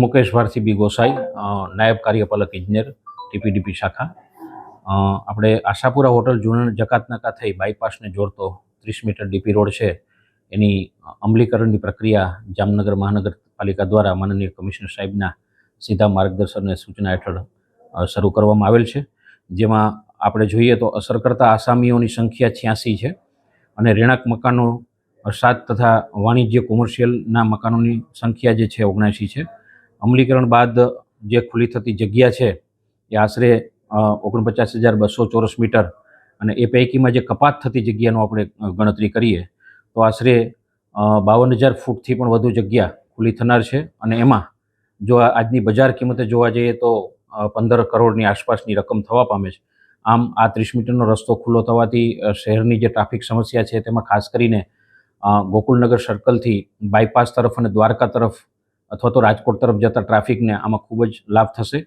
મુકેશ ભારતી બી ગોસાઈ નાયબ કાર્યપાલક ઇજનેર, ટીપીડીપી શાખા. આપણે આશાપુરા હોટલ જૂના જકાતનાકા થઈ બાયપાસને જોડતો ત્રીસ મીટર ડીપી રોડ છે. એની અમલીકરણની પ્રક્રિયા જામનગર મહાનગરપાલિકા દ્વારા માનનીય કમિશનર સાહેબના સીધા માર્ગદર્શન અને સૂચના હેઠળ શરૂ કરવામાં આવેલ છે. જેમાં આપણે જોઈએ તો અસર કરતા આસામીઓની સંખ્યા છ્યાસી છે અને રહેણાંક મકાનો સાત તથા વાણિજ્ય કોમર્શિયલના મકાનોની સંખ્યા જે છે ઓગણસી છે. અમલીકરણ બાદ જે ખુલ્લી થતી જગ્યા છે, એ આશરે ઓગણપચાસ હજાર બસો ચોરસ મીટર અને એ પૈકીમાં જે કપાત થતી જગ્યાનો આપણે ગણતરી કરીએ, તો આશરે બાવન હજાર ફૂટથી પણ વધુ જગ્યા ખુલ્લી થનાર છે અને એમાં જો આજની બજાર કિંમતે જોવા જઈએ તો પંદર કરોડની આસપાસની રકમ થવા પામે છે. આમ આ ત્રીસ મીટરનો રસ્તો ખુલ્લો થવાથી શહેરની જે ટ્રાફિક સમસ્યા છે તેમાં ખાસ કરીને ગોકુલનગર સર્કલથી બાયપાસ તરફ અને દ્વારકા તરફ અથવા તો રાજકોટ તરફ જતા ટ્રાફિકને આમાં ખૂબ જ લાભ થશે.